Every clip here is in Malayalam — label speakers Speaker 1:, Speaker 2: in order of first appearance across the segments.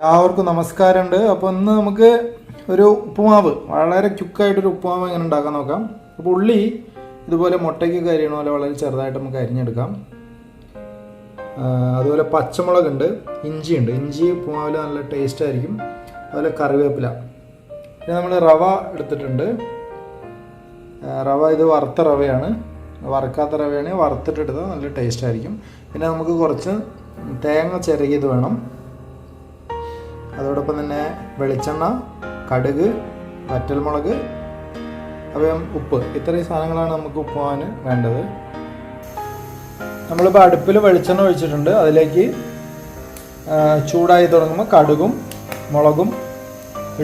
Speaker 1: എല്ലാവർക്കും നമസ്കാരമുണ്ട്. അപ്പോൾ ഇന്ന് നമുക്ക് ഒരു ഉപ്പുമാവ് വളരെ ക്യുക്കായിട്ടൊരു ഉപ്പുമാവ് എങ്ങനെ ഉണ്ടാക്കാൻ നോക്കാം. അപ്പോൾ ഉള്ളി ഇതുപോലെ മുട്ടയ്ക്ക് കരിയണ പോലെ വളരെ ചെറുതായിട്ട് നമുക്ക് അരിഞ്ഞെടുക്കാം. അതുപോലെ പച്ചമുളകുണ്ട് ഇഞ്ചിയുണ്ട്. ഇഞ്ചി ഉപ്പുമാവിൽ നല്ല ടേസ്റ്റ് ആയിരിക്കും. അതുപോലെ കറിവേപ്പില. പിന്നെ നമ്മൾ റവ എടുത്തിട്ടുണ്ട്. റവ ഇത് വറുത്ത റവയാണ്. വറുക്കാത്ത റവയാണെങ്കിൽ വറുത്തിട്ടെടുത്താൽ നല്ല ടേസ്റ്റ് ആയിരിക്കും. പിന്നെ നമുക്ക് കുറച്ച് തേങ്ങ ചിരകിയത് വേണം. അതോടൊപ്പം തന്നെ വെളിച്ചെണ്ണ കടുക് വറ്റൽമുളക് അവയം ഉപ്പ്. ഇത്രയും സാധനങ്ങളാണ് നമുക്ക് ഉപ്പുവാൻ വേണ്ടത്. നമ്മളിപ്പോൾ അടുപ്പിൽ വെളിച്ചെണ്ണ ഒഴിച്ചിട്ടുണ്ട്. അതിലേക്ക് ചൂടായി തുടങ്ങുമ്പോൾ കടുകും മുളകും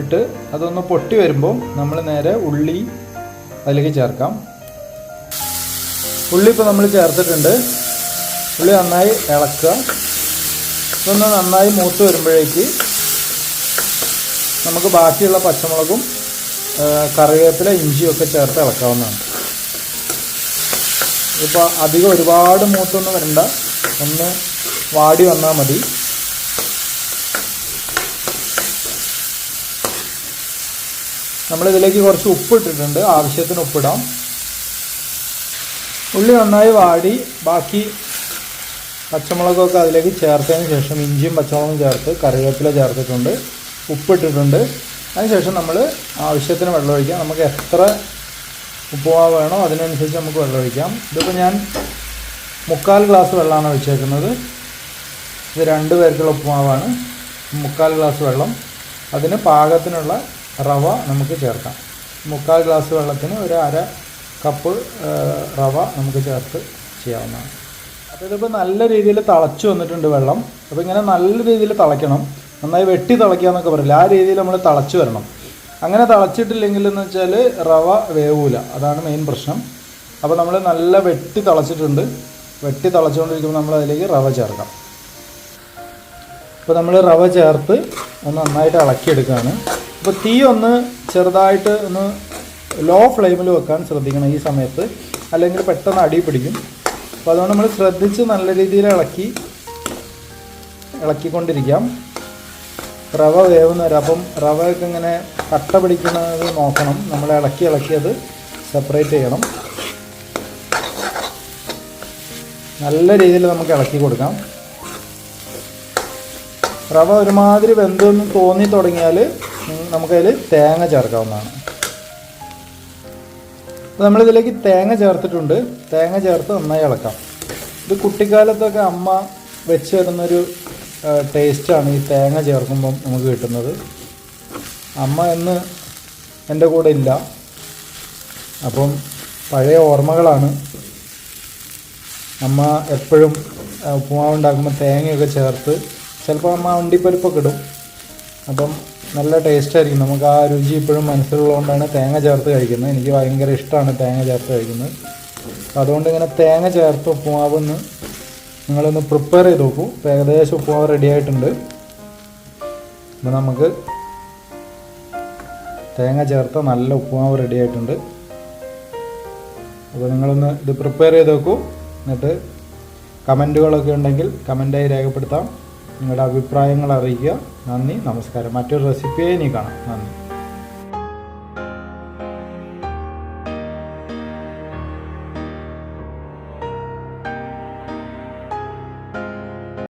Speaker 1: ഇട്ട് അതൊന്ന് പൊട്ടി വരുമ്പോൾ നമ്മൾ നേരെ ഉള്ളി അതിലേക്ക് ചേർക്കാം. ഉള്ളി ഇപ്പോൾ നമ്മൾ ചേർത്തിട്ടുണ്ട്. ഉള്ളി നന്നായി ഇളക്കുക. ഇതൊന്ന് നന്നായി മൂത്ത് വരുമ്പോഴേക്ക് നമുക്ക് ബാക്കിയുള്ള പച്ചമുളകും കറിവേപ്പില ഇഞ്ചിയൊക്കെ ചേർത്ത് ഇളക്കാവുന്നതാണ്. ഇപ്പോൾ അധികം ഒരുപാട് മൂത്തൊന്നും വരണ്ട. ഒന്ന് വാടി വന്നാൽ മതി. നമ്മളിതിലേക്ക് കുറച്ച് ഉപ്പ് ഇട്ടിട്ടുണ്ട്. ആവശ്യത്തിന് ഉപ്പിടാം. ഉള്ളി നന്നായി വാടി. ബാക്കി പച്ചമുളകൊക്കെ അതിലേക്ക് ചേർത്തതിന് ശേഷം ഇഞ്ചിയും പച്ചമുളകും ചേർത്ത് കറിവേപ്പില ചേർത്തിട്ടുണ്ട്. ഉപ്പിട്ടിട്ടുണ്ട്. അതിനുശേഷം നമ്മൾ ആവശ്യത്തിന് വെള്ളം ഒഴിക്കാം നമുക്ക് എത്ര ഉപ്പുമാവ് വേണോ അതിനനുസരിച്ച് നമുക്ക് വെള്ളം ഒഴിക്കാം ഇതിപ്പോൾ ഞാൻ മുക്കാൽ ഗ്ലാസ് വെള്ളമാണ് ഒഴിച്ചേക്കുന്നത്. ഇത് രണ്ട് പേർക്കുള്ള ഉപ്പുമാവാണ്. മുക്കാൽ ഗ്ലാസ് വെള്ളം. അതിന് പാകത്തിനുള്ള റവ നമുക്ക് ചേർക്കാം. മുക്കാൽ ഗ്ലാസ് വെള്ളത്തിന് ഒരു അര കപ്പ് റവ നമുക്ക് ചേർത്ത് ചെയ്യാവുന്നതാണ്. അപ്പോൾ ഇതിപ്പോൾ നല്ല രീതിയിൽ തിളച്ചു വന്നിട്ടുണ്ട് വെള്ളം. അപ്പോൾ ഇങ്ങനെ നല്ല രീതിയിൽ തിളയ്ക്കണം. നന്നായി വെട്ടി തിളയ്ക്കുക എന്നൊക്കെ പറയില്ല. ആ രീതിയിൽ നമ്മൾ തിളച്ച് വരണം. അങ്ങനെ തിളച്ചിട്ടില്ലെങ്കിൽ എന്ന് വെച്ചാൽ റവ വേവൂല. അതാണ് മെയിൻ പ്രശ്നം. അപ്പോൾ നമ്മൾ നല്ല വെട്ടി തിളച്ചിട്ടുണ്ട്. വെട്ടി തിളച്ചുകൊണ്ടിരിക്കുമ്പോൾ നമ്മൾ അതിലേക്ക് റവ ചേർക്കാം. അപ്പോൾ നമ്മൾ റവ ചേർത്ത് ഒന്ന് നന്നായിട്ട് ഇളക്കിയെടുക്കുകയാണ് അപ്പോൾ തീ ഒന്ന് ചെറുതായിട്ട് ഒന്ന് ലോ ഫ്ലെയിമിൽ വെക്കാൻ ശ്രദ്ധിക്കണം ഈ സമയത്ത്. അല്ലെങ്കിൽ പെട്ടെന്ന് അടി പിടിക്കും. അപ്പോൾ അതുകൊണ്ട് നമ്മൾ ശ്രദ്ധിച്ച് നല്ല രീതിയിൽ ഇളക്കി ഇളക്കിക്കൊണ്ടിരിക്കാം. റവ വേവുന്ന വരെ അപ്പം റവയൊക്കെ ഇങ്ങനെ കട്ട പിടിക്കുന്നത് നോക്കണം. നമ്മൾ ഇളക്കി ഇളക്കി അത് സെപ്പറേറ്റ് ചെയ്യണം. നല്ല രീതിയിൽ നമുക്ക് ഇളക്കി കൊടുക്കാം. റവ ഒരുമാതിരി വെന്തെന്ന് തോന്നി തുടങ്ങിയാൽ നമുക്കതിൽ തേങ്ങ ചേർക്കാവുന്നതാണ്. അപ്പോൾ നമ്മളിതിലേക്ക് തേങ്ങ ചേർത്തിട്ടുണ്ട്. തേങ്ങ ചേർത്ത് നന്നായി ഇളക്കാം. ഇത് കുട്ടിക്കാലത്തൊക്കെ അമ്മ വെച്ച് തരുന്നൊരു ടേസ്റ്റാണ് ഈ തേങ്ങ ചേർക്കുമ്പം നമുക്ക് കിട്ടുന്നത്. അമ്മ എന്ന് എന്റെ കൂടെ ഇല്ല. അപ്പം പഴയ ഓർമ്മകളാണ്. അമ്മ എപ്പോഴും ഉപ്പുമാവ് ഉണ്ടാക്കുമ്പോൾ തേങ്ങയൊക്കെ ചേർത്ത് ചിലപ്പോൾ അമ്മ അണ്ടിപ്പരിപ്പൊക്കെ ഇടും. അപ്പം നല്ല ടേസ്റ്റ് ആയിരിക്കും. നമുക്ക് ആ രുചി ഇപ്പോഴും മനസ്സിലുള്ളതുകൊണ്ടാണ് തേങ്ങ ചേർത്ത് കഴിക്കുന്നത്. എനിക്ക് ഭയങ്കര ഇഷ്ടമാണ് തേങ്ങ ചേർത്ത് കഴിക്കുന്നത്. അതുകൊണ്ട് ഇങ്ങനെ തേങ്ങ ചേർത്ത് ഉപ്പുമാവ് നിങ്ങളൊന്ന് പ്രിപ്പയർ ചെയ്ത് നോക്കൂ. ഇപ്പം ഏകദേശം ഉപ്പുമാവ് റെഡി ആയിട്ടുണ്ട്. ഇപ്പം നമുക്ക് തേങ്ങ ചേർത്ത നല്ല ഉപ്പുമാവ് റെഡി ആയിട്ടുണ്ട്. അപ്പോൾ നിങ്ങളൊന്ന് ഇത് പ്രിപ്പയർ ചെയ്ത് നോക്കൂ. എന്നിട്ട് കമന്റുകളൊക്കെ ഉണ്ടെങ്കിൽ കമന്റായി രേഖപ്പെടുത്താം. നിങ്ങളുടെ അഭിപ്രായങ്ങൾ അറിയിക്കുക. നന്ദി നമസ്കാരം. മറ്റൊരു റെസിപ്പിയായി ഇനി കാണാം. നന്ദി.